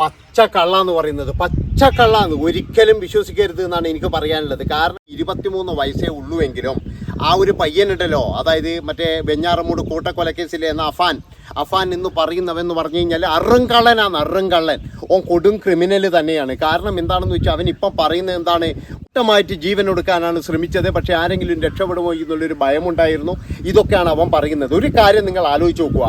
പച്ച കള്ള എന്ന് പറയുന്നത്. പച്ച കള്ള എന്ന് ഒരിക്കലും വിശ്വസിക്കരുത് എന്നാണ് എനിക്ക് പറയാനുള്ളത്. കാരണം ഇരുപത്തിമൂന്ന് വയസ്സേ ഉള്ളുവെങ്കിലും ആ ഒരു പയ്യനുണ്ടല്ലോ അതായത് മറ്റേ വെഞ്ഞാറമൂട് കൂട്ടക്കൊലക്കേസിലെ എന്ന അഫാൻ. അഫാൻ എന്ന് പറയുന്നവെന്ന് പറഞ്ഞു കഴിഞ്ഞാൽ അറുങ്കള്ളനാണ് അറുങ്കള്ളൻ. ഓ കൊടും ക്രിമിനൽ തന്നെയാണ്. കാരണം എന്താണെന്ന് വെച്ചാൽ അവൻ ഇപ്പം പറയുന്നത് എന്താണ്? കൂട്ടമായിട്ട് ജീവൻ ഒടുക്കാനാണ് ശ്രമിച്ചത്. പക്ഷെ ആരെങ്കിലും രക്ഷപ്പെടുമോ എന്നുള്ളൊരു ഭയമുണ്ടായിരുന്നു. ഇതൊക്കെയാണ് അവൻ പറയുന്നത്. ഒരു കാര്യം നിങ്ങൾ ആലോചിച്ച് നോക്കുക.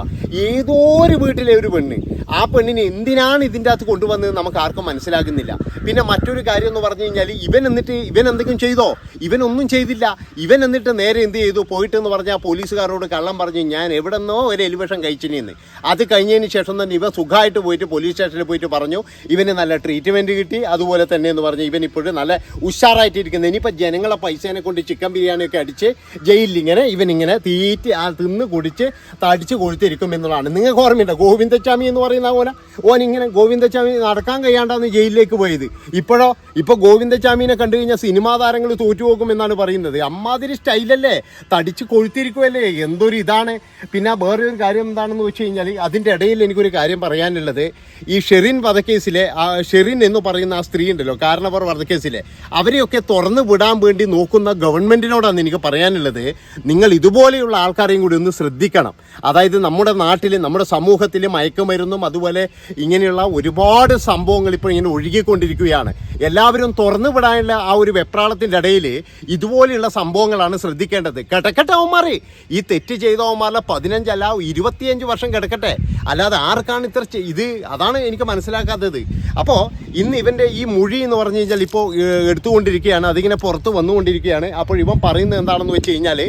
ഏതോ ഒരു വീട്ടിലെ ഒരു പെണ്ണ് ആ പെണ്ണിനെ എന്തിനാണ് ഇതിന്റെ അകത്ത് കൊണ്ടുവന്നത് നമുക്ക് ആർക്കും മനസ്സിലാകുന്നില്ല. പിന്നെ മറ്റൊരു കാര്യം എന്ന് പറഞ്ഞു കഴിഞ്ഞാൽ ഇവൻ എന്നിട്ട് ഇവൻ എന്തെങ്കിലും ചെയ്തോ? ഇവനൊന്നും ചെയ്തില്ല. ഇവൻ എന്നിട്ട് നേരെ എന്ത് ചെയ്തു? പോയിട്ട് എന്ന് പറഞ്ഞാൽ പോലീസുകാരോട് കള്ളം പറഞ്ഞു ഞാൻ എവിടെ നിന്നോ ഒരു എലിവേഷൻ കഴിച്ചിനിന്ന് അത് കഴിഞ്ഞതിന് ശേഷം തന്നെ ഇവ സുഖമായിട്ട് പോയിട്ട് പോലീസ് സ്റ്റേഷനിൽ പോയിട്ട് പറഞ്ഞു. ഇവന് നല്ല ട്രീറ്റ്മെന്റ് കിട്ടി. അതുപോലെ തന്നെ എന്ന് പറഞ്ഞു ഇവൻ ഇപ്പോഴും നല്ല ഉഷാറായിട്ടിരിക്കുന്നത് ഇനിയിപ്പോൾ ജനങ്ങളെ പൈസേനെ കൊണ്ട് ചിക്കൻ ബിരിയാണിയൊക്കെ അടിച്ച് ജയിലിൽ ഇങ്ങനെ ഇവനിങ്ങനെ തീറ്റി ആ തിന്ന് കുടിച്ച് തടിച്ച് കൊഴുത്തിരിക്കും എന്നുള്ളതാണ്. നിങ്ങൾക്ക് ഓർമ്മയുണ്ടോ ഗോവിന്ദച്ചാമി എന്ന് പറയുന്ന പോലെ? ഓൻ ഇങ്ങനെ ഗോവിന്ദച്ചാമി നടക്കാൻ കഴിയാണ്ടാന്ന് ജയിലിലേക്ക് പോയത്. ഇപ്പോഴോ ഇപ്പോൾ ഗോവിന്ദച്ചാമിനെ കണ്ടു കഴിഞ്ഞാൽ സിനിമാ താരങ്ങൾ തോറ്റുപോകും എന്നാണ് പറയുന്നത്. അമ്മാതിരി സ്റ്റൈലല്ലേ? തടിച്ച് കൊഴുത്തിരിക്കുമല്ലേ എന്തൊരു ഇതാണ്? പിന്നെ വേറൊരു കാര്യം എന്താണെന്ന് വെച്ച് കഴിഞ്ഞാൽ അതിന്റെ ഇടയിൽ എനിക്കൊരു കാര്യം പറയാനുള്ളത്. ഈ ഷെറിൻ വധക്കേസിലെ ഷെറിൻ എന്ന് പറയുന്ന ആ സ്ത്രീ ഉണ്ടല്ലോ കാരണവർ വധക്കേസിലെ അവരെയൊക്കെ തുറന്നു വിടാൻ വേണ്ടി നോക്കുന്ന ഗവൺമെന്റിനോടാണ് എനിക്ക് പറയാനുള്ളത്. നിങ്ങൾ ഇതുപോലെയുള്ള ആൾക്കാരെയും കൂടി ഒന്ന് ശ്രദ്ധിക്കണം. അതായത് നമ്മുടെ നാട്ടിൽ നമ്മുടെ സമൂഹത്തിൽ മയക്കുമരുന്നും അതുപോലെ ഇങ്ങനെയുള്ള ഒരുപാട് സംഭവങ്ങൾ ഇപ്പോൾ ഇങ്ങനെ ഒഴുകിക്കൊണ്ടിരിക്കുകയാണ്. എല്ലാവരും തുറന്നു വിടാനുള്ള ആ ഒരു വെപ്രാളത്തിന്റെ ഇടയിൽ ഇതുപോലെയുള്ള സംഭവങ്ങളാണ് ശ്രദ്ധിക്കേണ്ടത്. കിടക്കട്ടെ അവന്മാരെ. ഈ തെറ്റ് ചെയ്ത അവന്മാരുടെ പതിനഞ്ചല്ല ഇരുപത്തിയഞ്ച് വർഷം കിടക്കട്ടെ. അല്ലാതെ ആർക്കാണ് ഇത്ര ഇത് അതാണ് എനിക്ക് മനസ്സിലാക്കാത്തത്. അപ്പോൾ ഇന്ന് ഇവന്റെ ഈ മൊഴി എന്ന് പറഞ്ഞു കഴിഞ്ഞാൽ ഇപ്പോൾ എടുത്തുകൊണ്ടിരിക്കുകയാണ് അതിങ്ങനെ പുറത്ത് വന്നുകൊണ്ടിരിക്കുകയാണ്. അപ്പോൾ ഇവൻ പറയുന്നത് എന്താണെന്ന് വെച്ച് കഴിഞ്ഞാൽ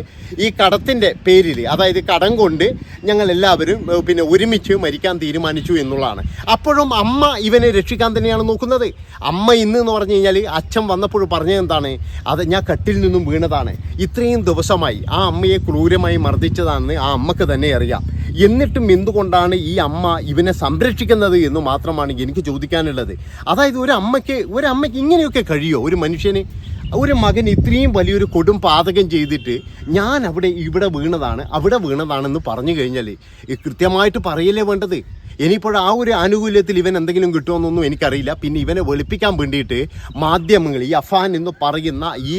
ഈ കടത്തിന്റെ പേരിൽ അതായത് കടം കൊണ്ട് ഞങ്ങൾ എല്ലാവരും പിന്നെ ഒരുമിച്ച് മരിക്കാൻ തീരുമാനിച്ചു എന്നുള്ളതാണ്. അപ്പോഴും അമ്മ ഇവനെ രക്ഷിക്കാൻ തന്നെയാണ് നോക്കുന്നത്. അമ്മ ഇന്ന് എന്ന് പറഞ്ഞു കഴിഞ്ഞാൽ അച്ഛൻ വന്നപ്പോൾ പറഞ്ഞത് എന്താണ്? അത് ഞാൻ കട്ടിൽ നിന്നും വീണതാണ്. ഇത്രയും ദിവസമായി ആ അമ്മയെ ക്രൂരമായി മർദ്ദിച്ചതാണെന്ന് ആ അമ്മയ്ക്ക് തന്നെ അറിയാം. എന്നിട്ടും എന്തുകൊണ്ടാണ് ഈ അമ്മ ഇവനെ സംരക്ഷിക്കുന്നത് എന്ന് മാത്രമാണ് എനിക്ക് ചോദിക്കാനുള്ളത്. അതായത് ഒരു അമ്മയ്ക്ക് ഒരു അമ്മയ്ക്ക് ഇങ്ങനെയൊക്കെ കഴിയുമോ ഒരു മനുഷ്യന് ഒരു മകൻ ഇത്രയും വലിയൊരു കൊടും പാതകം ചെയ്തിട്ട് ഞാൻ അവിടെ ഇവിടെ വീണതാണ് അവിടെ വീണതാണെന്ന് പറഞ്ഞു കഴിഞ്ഞാൽ കൃത്യമായിട്ട് പറയല്ലേ വേണ്ടത്? ഇനിയിപ്പോൾ ആ ഒരു ആനുകൂല്യത്തിൽ ഇവൻ എന്തെങ്കിലും കിട്ടുമെന്നൊന്നും എനിക്കറിയില്ല. പിന്നെ ഇവനെ വെളുപ്പിക്കാൻ വേണ്ടിയിട്ട് മാധ്യമങ്ങൾ ഈ അഫാൻ എന്ന് പറയുന്ന ഈ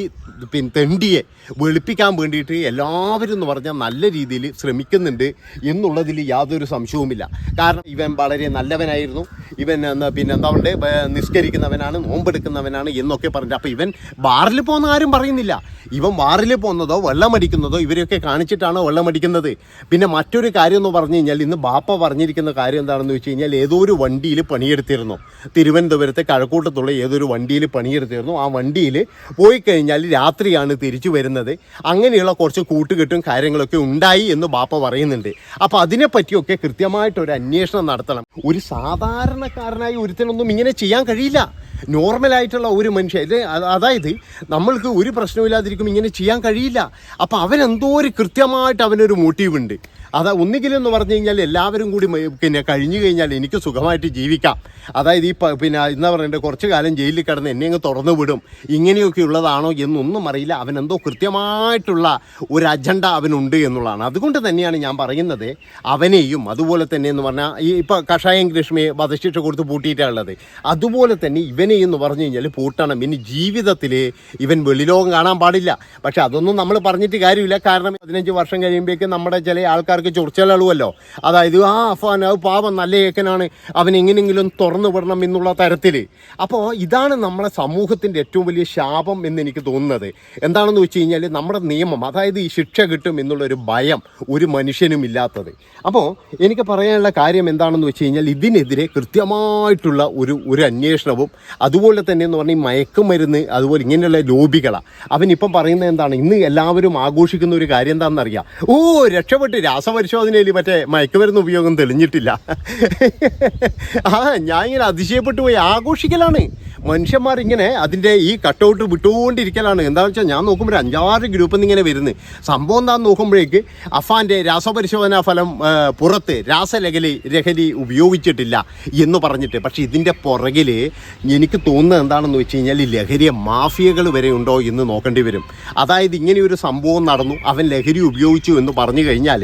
പിന്നെ തെണ്ടിയെ വെളുപ്പിക്കാൻ വേണ്ടിയിട്ട് എല്ലാവരും എന്ന് പറഞ്ഞാൽ നല്ല രീതിയിൽ ശ്രമിക്കുന്നുണ്ട് എന്നുള്ളതിൽ യാതൊരു സംശയവുമില്ല. കാരണം ഇവൻ വളരെ നല്ലവനായിരുന്നു. ഇവൻ പിന്നെ എന്താ പറയുക നിസ്കരിക്കുന്നവനാണ് നോമ്പെടുക്കുന്നവനാണ് എന്നൊക്കെ പറഞ്ഞിട്ട് അപ്പോൾ ഇവൻ ബാറിൽ പോകുന്ന ആരും പറയുന്നില്ല. ഇവൻ ബാറിൽ പോകുന്നതോ വെള്ളമടിക്കുന്നതോ ഇവരെയൊക്കെ കാണിച്ചിട്ടാണ് വെള്ളമടിക്കുന്നത് പിന്നെ മറ്റൊരു കാര്യം എന്ന് പറഞ്ഞു കഴിഞ്ഞാൽ ഇന്ന് ബാപ്പ പറഞ്ഞിരിക്കുന്ന കാര്യം എന്താണെന്ന് വെച്ച് കഴിഞ്ഞാൽ ഏതോ ഒരു വണ്ടിയിൽ പണിയെടുത്തിരുന്നു. തിരുവനന്തപുരത്തെ കഴക്കൂട്ടത്തുള്ള ഏതൊരു വണ്ടിയിൽ പണിയെടുത്തിരുന്നു. ആ വണ്ടിയിൽ പോയി കഴിഞ്ഞാൽ രാത്രിയാണ് തിരിച്ചു വരുന്നത്. അങ്ങനെയുള്ള കുറച്ച് കൂട്ടുകെട്ടും കാര്യങ്ങളൊക്കെ ഉണ്ടായി എന്ന് ബാപ്പ പറയുന്നുണ്ട്. അപ്പോൾ അതിനെപ്പറ്റിയൊക്കെ കൃത്യമായിട്ടൊരു അന്വേഷണം നടത്തണം. ഒരു സാധാരണക്കാരനായി ഒരുത്തനൊന്നും ഇങ്ങനെ ചെയ്യാൻ കഴിയില്ല. നോർമലായിട്ടുള്ള ഒരു മനുഷ്യൻ അതായത് നമ്മൾക്ക് ഒരു പ്രശ്നമില്ലാതിരിക്കും ഇങ്ങനെ ചെയ്യാൻ കഴിയില്ല. അപ്പോൾ അവനെന്തോ ഒരു കൃത്യമായിട്ട് അവനൊരു മോട്ടീവ് ഉണ്ട്. അതാ ഒന്നുകിലെന്ന് പറഞ്ഞു കഴിഞ്ഞാൽ എല്ലാവരും കൂടി പിന്നെ കഴിഞ്ഞു കഴിഞ്ഞാൽ എനിക്ക് സുഖമായിട്ട് ജീവിക്കാം. അതായത് ഈ പിന്നെ എന്താ പറയണ്ടേ കുറച്ച് കാലം ജയിലിൽ കിടന്ന് എന്നെ അങ്ങ് തുറന്നു വിടും. ഇങ്ങനെയൊക്കെ ഉള്ളതാണോ എന്നൊന്നും അറിയില്ല. അവൻ എന്തോ കൃത്യമായിട്ടുള്ള ഒരു അജണ്ട അവനുണ്ട് എന്നുള്ളതാണ്. അതുകൊണ്ട് തന്നെയാണ് ഞാൻ പറയുന്നത് അവനെയും അതുപോലെ തന്നെ എന്ന് പറഞ്ഞാൽ ഈ ഇപ്പോൾ കഷായം കൃഷ്ണയെ വധശിക്ഷ കൊടുത്ത് പൂട്ടിയിട്ടാണുള്ളത് അതുപോലെ തന്നെ ഇവനെയും എന്ന് പറഞ്ഞു കഴിഞ്ഞാൽ പൂട്ടണം. ഇനി ജീവിതത്തിൽ ഇവൻ വെളിലോകം കാണാൻ പാടില്ല. പക്ഷെ അതൊന്നും നമ്മൾ പറഞ്ഞിട്ട് കാര്യമില്ല. കാരണം പതിനഞ്ച് വർഷം കഴിയുമ്പോഴേക്കും നമ്മുടെ ചില ആൾക്കാർക്ക് ചൊറിച്ചലുമല്ലോ അതായത് ആ അഫാൻ അത് പാവം നല്ല ഏക്കനാണ്. അവൻ എങ്ങനെയെങ്കിലും തുറന്നു വിടണം എന്നുള്ള തരത്തിൽ അപ്പോൾ ഇതാണ് നമ്മുടെ സമൂഹത്തിന്റെ ഏറ്റവും വലിയ ശാപം എന്ന് എനിക്ക് തോന്നുന്നത്. എന്താണെന്ന് വെച്ച് കഴിഞ്ഞാൽ നമ്മുടെ നിയമം അതായത് ഈ ശിക്ഷ കിട്ടും എന്നുള്ളൊരു ഭയം ഒരു മനുഷ്യനും ഇല്ലാത്തത്. അപ്പോൾ എനിക്ക് പറയാനുള്ള കാര്യം എന്താണെന്ന് വെച്ച് കഴിഞ്ഞാൽ ഇതിനെതിരെ കൃത്യമായിട്ടുള്ള ഒരു ഒരു അന്വേഷണവും അതുപോലെ തന്നെ എന്ന് പറഞ്ഞാൽ മയക്കുമരുന്ന് അതുപോലെ ഇങ്ങനെയുള്ള ലോബികളാണ് അവനിപ്പം പറയുന്നത് എന്താണ്? ഇന്ന് എല്ലാവരും ആഘോഷിക്കുന്ന ഒരു കാര്യം എന്താണെന്നറിയാം? ഓ രക്ഷപ്പെട്ട് രാസപരിശോധനയിൽ മറ്റേ മയക്കുമരുന്ന് ഉപയോഗം തെളിഞ്ഞിട്ടില്ല. ആ ഞാൻ ഇങ്ങനെ അതിശയപ്പെട്ടു പോയി. ആഘോഷിക്കലാണ്. മനുഷ്യന്മാർ ഇങ്ങനെ അതിന്റെ ഈ കട്ടൗട്ട് വിട്ടുകൊണ്ടിരിക്കലാണ്. എന്താണെന്ന് വെച്ചാൽ ഞാൻ നോക്കുമ്പോൾ അഞ്ചാറ് ഗ്രൂപ്പിൽ നിന്ന് ഇങ്ങനെ വരുന്നത് സംഭവം എന്താണെന്ന് നോക്കുമ്പോഴേക്ക് അഫാന്റെ രാസപരിശോധനാ ഫലം പുറത്ത് രാസലഹരി ലഹരി ഉപയോഗിച്ചിട്ടില്ല എന്ന് പറഞ്ഞിട്ട്. പക്ഷേ ഇതിന്റെ പുറകിൽ എനിക്ക് തോന്നുന്നത് എന്താണെന്ന് വെച്ച് കഴിഞ്ഞാൽ ഈ ലഹരിയെ മാഫിയകൾ വരെ ഉണ്ടോ എന്ന് നോക്കേണ്ടി വരും. അതായത് ഇങ്ങനെ ഒരു സംഭവം നടന്നു അവൻ ലഹരി ഉപയോഗിച്ചു എന്ന് പറഞ്ഞു കഴിഞ്ഞാൽ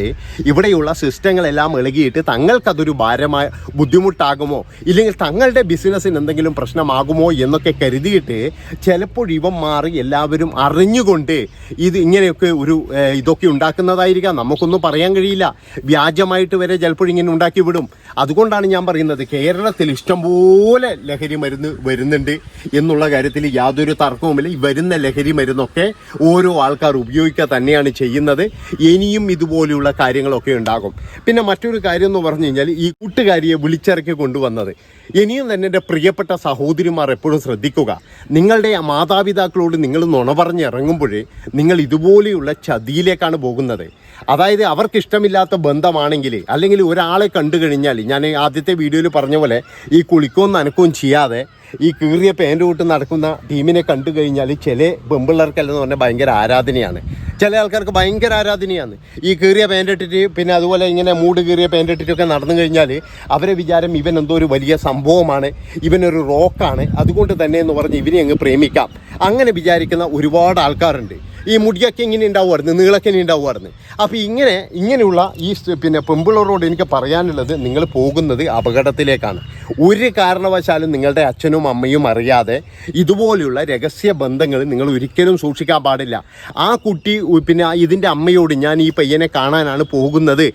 ഇവിടെയുള്ള സിസ്റ്റങ്ങളെല്ലാം ഇളകിയിട്ട് തങ്ങൾക്കതൊരു ഭാരമായ ബുദ്ധിമുട്ടാകുമോ? ഇല്ലെങ്കിൽ തങ്ങളുടെ ബിസിനസ്സിന് എന്തെങ്കിലും പ്രശ്നമാകുമോ എന്നൊക്കെ കരുതിയിട്ട് ചിലപ്പോൾ മാറി എല്ലാവരും അറിഞ്ഞുകൊണ്ട് ഇത് ഇങ്ങനെയൊക്കെ ഒരു ഇതൊക്കെ ഉണ്ടാക്കുന്നതായിരിക്കാം. നമുക്കൊന്നും പറയാൻ കഴിയില്ല. വ്യാജമായിട്ട് വരെ ചിലപ്പോൾ ഇങ്ങനെ ഉണ്ടാക്കി വിടും. അതുകൊണ്ടാണ് ഞാൻ പറയുന്നത് കേരളത്തിൽ ഇഷ്ടംപോലെ ലഹരി മരുന്ന് വരുന്നുണ്ട് എന്നുള്ള കാര്യത്തിൽ യാതൊരു തർക്കവുമില്ല. ഈ വരുന്ന ലഹരി മരുന്നൊക്കെ ഓരോ ആൾക്കാർ ഉപയോഗിക്കുക തന്നെയാണ് ചെയ്യുന്നത്. ഇനിയും ഇതുപോലെയുള്ള കാര്യങ്ങളൊക്കെ ഉണ്ടാകും. പിന്നെ മറ്റൊരു കാര്യം എന്ന് പറഞ്ഞു കഴിഞ്ഞാൽ ഈ കൂട്ടുകാരിയെ വിളിച്ചിറക്കി കൊണ്ടുവന്നത്. ഇനിയും തന്നെ എന്റെ പ്രിയപ്പെട്ട സഹോദരിമാർ എപ്പോഴും ശ്രദ്ധിക്കുക. നിങ്ങളുടെ മാതാപിതാക്കളോട് നിങ്ങൾ നുണ പറഞ്ഞ് ഇറങ്ങുമ്പോഴേ നിങ്ങൾ ഇതുപോലെയുള്ള ചതിയിലേക്കാണ് പോകുന്നത്. അതായത് അവർക്കിഷ്ടമില്ലാത്ത ബന്ധമാണെങ്കിൽ അല്ലെങ്കിൽ ഒരാളെ കണ്ടു കഴിഞ്ഞാൽ ഞാൻ ആദ്യത്തെ വീഡിയോയിൽ പറഞ്ഞ പോലെ ഈ കുളിക്കവും നനക്കവും ചെയ്യാതെ ഈ കീറിയ പാന്റ് കൂട്ട് നടക്കുന്ന ടീമിനെ കണ്ടു കഴിഞ്ഞാൽ ചില പെമ്പിള്ളേർക്കെല്ലാം പറഞ്ഞാൽ ഭയങ്കര ആരാധനയാണ്. ചില ആൾക്കാർക്ക് ഭയങ്കര ആരാധനയാണ്. ഈ കീറിയ പാന്റ് ഇട്ടിട്ട് പിന്നെ അതുപോലെ ഇങ്ങനെ മൂട് കീറിയ പാന്റ് ഇട്ടിട്ടൊക്കെ നടന്നു കഴിഞ്ഞാൽ അവരെ വിചാരം ഇവൻ എന്തോ ഒരു വലിയ സംഭവമാണ് ഇവനൊരു റോക്കാണ് അതുകൊണ്ട് തന്നെ എന്ന് പറഞ്ഞ് ഇവനെ അങ്ങ് പ്രേമിക്കാം. അങ്ങനെ വിചാരിക്കുന്ന ഒരുപാട് ആൾക്കാരുണ്ട്. ഈ മുടിയൊക്കെ ഇങ്ങനെ ഉണ്ടാവുമായിരുന്നു നീളൊക്കെ ഇനി ഉണ്ടാവുമായിരുന്നു അപ്പോൾ ഇങ്ങനെ ഇങ്ങനെയുള്ള ഈ പിന്നെ പെമ്പിളറോട് എനിക്ക് പറയാനുള്ളത് നിങ്ങൾ പോകുന്നത് അപകടത്തിലേക്കാണ്. ഒരു കാരണവശാലും നിങ്ങളുടെ അച്ഛനും അമ്മയും അറിയാതെ ഇതുപോലെയുള്ള രഹസ്യ ബന്ധങ്ങൾ നിങ്ങൾ ഒരിക്കലും സൂക്ഷിക്കാൻ പാടില്ല. ആ കുട്ടി പിന്നെ ഇതിന്റെ അമ്മയോട് ഞാൻ ഈ പയ്യനെ കാണാനാണ് പോകുന്നത്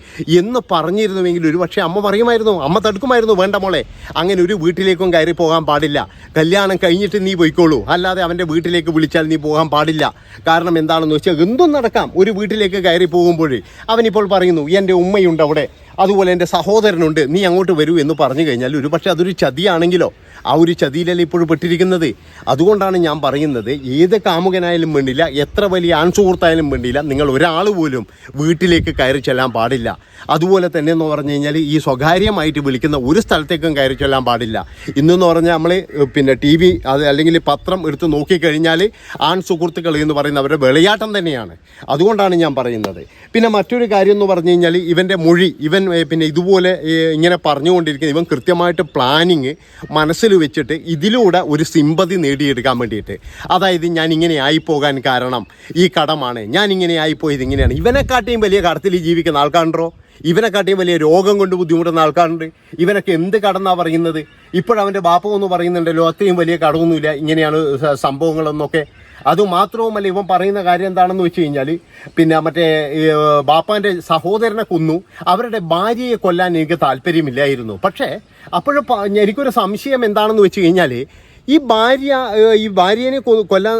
എന്ന് പറഞ്ഞിരുന്നുവെങ്കിൽ ഒരു പക്ഷേ അമ്മ പറയുമായിരുന്നു അമ്മ തടുക്കുമായിരുന്നു വേണ്ട മോളെ അങ്ങനെ ഒരു വീട്ടിലേക്കും കയറി പോകാൻ പാടില്ല. കല്യാണം കഴിഞ്ഞിട്ട് നീ പോയിക്കോളൂ. അല്ലാതെ അവന്റെ വീട്ടിലേക്ക് വിളിച്ചാൽ നീ പോകാൻ പാടില്ല. കാരണം എന്താണെന്ന് വെച്ചാൽ എന്തും നടക്കാം. ഒരു വീട്ടിലേക്ക് കയറി പോകുമ്പോൾ അവനിപ്പോൾ പറയുന്നു എന്റെ ഉമ്മയുണ്ട് അവിടെ. അതുപോലെ എന്റെ സഹോദരനുണ്ട്. നീ അങ്ങോട്ട് വരൂ എന്ന് പറഞ്ഞു കഴിഞ്ഞാൽ ഒരു പക്ഷേ അതൊരു ചതിയാണെങ്കിലോ? ആ ഒരു ചതിയിലല്ലേ ഇപ്പോഴും പെട്ടിരിക്കുന്നത്? അതുകൊണ്ടാണ് ഞാൻ പറയുന്നത് ഏത് കാമുകനായാലും വേണ്ടില്ല എത്ര വലിയ ആൺസുഹൃത്തായാലും വേണ്ടില്ല നിങ്ങൾ ഒരാൾ പോലും വീട്ടിലേക്ക് കയറി ചെല്ലാൻ പാടില്ല. അതുപോലെ തന്നെ എന്ന് പറഞ്ഞു കഴിഞ്ഞാൽ ഈ സ്വകാര്യമായിട്ട് വിളിക്കുന്ന ഒരു സ്ഥലത്തേക്കും കയറി ചെല്ലാൻ പാടില്ല. ഇന്നെന്ന് പറഞ്ഞാൽ നമ്മൾ പിന്നെ ടി വി അത് അല്ലെങ്കിൽ പത്രം എടുത്ത് നോക്കിക്കഴിഞ്ഞാൽ ആൺ സുഹൃത്തുക്കൾ എന്ന് പറയുന്ന അവരുടെ വെളിയാട്ടം തന്നെയാണ്. അതുകൊണ്ടാണ് ഞാൻ പറയുന്നത്. പിന്നെ മറ്റൊരു കാര്യം എന്ന് പറഞ്ഞു കഴിഞ്ഞാൽ ഇവന്റെ മൊഴി ഇവൻ പിന്നെ ഇതുപോലെ ഇങ്ങനെ പറഞ്ഞുകൊണ്ടിരിക്കുന്ന ഇവൻ കൃത്യമായിട്ട് പ്ലാനിങ് മനസ്സിൽ വെച്ചിട്ട് ഇതിലൂടെ ഒരു സിമ്പതി നേടിയെടുക്കാൻ വേണ്ടിയിട്ട്. അതായത് ഞാൻ ഇങ്ങനെ ആയിപ്പോകാൻ കാരണം ഈ കടമാണ്. ഞാൻ ഇങ്ങനെ ആയിപ്പോയത് ഇങ്ങനെയാണ്. ഇവനെക്കാട്ടിയും വലിയ കടത്തിൽ ജീവിക്കുന്ന ആൾക്കാരുണ്ടോ? ഇവനെക്കാട്ടിയും വലിയ രോഗം കൊണ്ട് ബുദ്ധിമുട്ടുന്ന ആൾക്കാരുണ്ട്. ഇവനൊക്കെ എന്ത് കടന്നാ പറയുന്നത്? ഇപ്പോഴവന്റെ ബാപ്പ ഒന്ന് പറയുന്നുണ്ടല്ലോ അത്രയും വലിയ കടമൊന്നുമില്ല ഇങ്ങനെയാണ് സംഭവങ്ങളൊന്നൊക്കെ. അതുമാത്രവുമല്ല ഇവൻ പറയുന്ന കാര്യം എന്താണെന്ന് വെച്ച് കഴിഞ്ഞാൽ പിന്നെ മറ്റേ ബാപ്പാന്റെ സഹോദരനെ കൊന്നു. അവരുടെ ഭാര്യയെ കൊല്ലാൻ എനിക്ക് താല്പര്യമില്ലായിരുന്നു. പക്ഷേ അപ്പോഴും എനിക്കൊരു സംശയം എന്താണെന്ന് വെച്ച് കഴിഞ്ഞാൽ ഈ ഭാര്യ ഈ ഭാര്യനെ കൊല്ലാൻ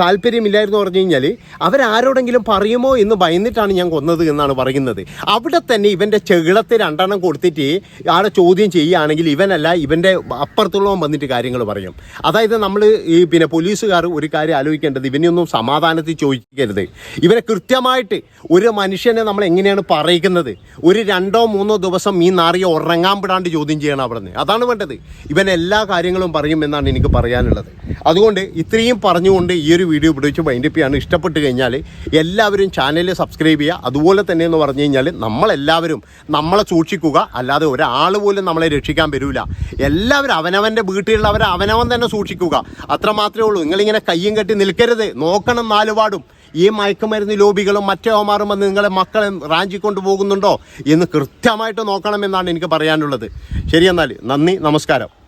താല്പര്യമില്ലായിരുന്നു പറഞ്ഞു കഴിഞ്ഞാൽ അവരാരോടെങ്കിലും പറയുമോ എന്ന് ഭയന്നിട്ടാണ് ഞാൻ കൊന്നത് എന്നാണ് പറയുന്നത്. അവിടെ തന്നെ ഇവന്റെ ചെകിളത്തെ രണ്ടെണ്ണം കൊടുത്തിട്ട് ആളെ ചോദ്യം ചെയ്യുകയാണെങ്കിൽ ഇവനല്ല ഇവന്റെ അപ്പുറത്തുള്ളവൻ വന്നിട്ട് കാര്യങ്ങൾ പറയും. അതായത് നമ്മൾ ഈ പിന്നെ പോലീസുകാർ ഒരു കാര്യം ആലോചിക്കേണ്ടത് ഇവനെയൊന്നും സമാധാനത്തിൽ ചോദിക്കരുത്. ഇവനെ കൃത്യമായിട്ട് ഒരു മനുഷ്യനെ നമ്മൾ എങ്ങനെയാണ് പറയിക്കുന്നത്? ഒരു രണ്ടോ മൂന്നോ ദിവസം ഈ നാറിയ ഉറങ്ങാൻ വിടാണ്ട് ചോദ്യം ചെയ്യണം അവിടെ നിന്ന് അതാണ് വേണ്ടത്. ഇവൻ എല്ലാ കാര്യങ്ങളും പറയും എന്നാണ് എനിക്ക് പറയാനുള്ളത്. അതുകൊണ്ട് ഇത്രയും പറഞ്ഞുകൊണ്ട് ഈ ഒരു വീഡിയോ പിടിച്ച് വൈൻഡപ്പ് ചെയ്യാണ് ഇഷ്ടപ്പെട്ട് കഴിഞ്ഞാൽ എല്ലാവരും ചാനൽ സബ്സ്ക്രൈബ് ചെയ്യുക. അതുപോലെ തന്നെ എന്ന് പറഞ്ഞു കഴിഞ്ഞാൽ നമ്മളെല്ലാവരും നമ്മളെ സൂക്ഷിക്കുക. അല്ലാതെ ഒരാൾ പോലും നമ്മളെ രക്ഷിക്കാൻ വരില്ല എല്ലാവരും അവനവന്റെ വീട്ടിലുള്ളവരെ അവനവൻ തന്നെ സൂക്ഷിക്കുക. അത്രമാത്രമേ ഉള്ളൂ. നിങ്ങളിങ്ങനെ കയ്യും കെട്ടി നിൽക്കരുത്. നോക്കണം നാലുപാടും ഈ മയക്കുമരുന്ന് ലോബികളും മറ്റേവന്മാരും വന്ന് നിങ്ങളെ മക്കളെ റാഞ്ചി കൊണ്ടുപോകുന്നുണ്ടോ എന്ന് കൃത്യമായിട്ട് നോക്കണമെന്നാണ് എനിക്ക് പറയാനുള്ളത്. ശരി എന്നാൽ. നന്ദി. നമസ്കാരം.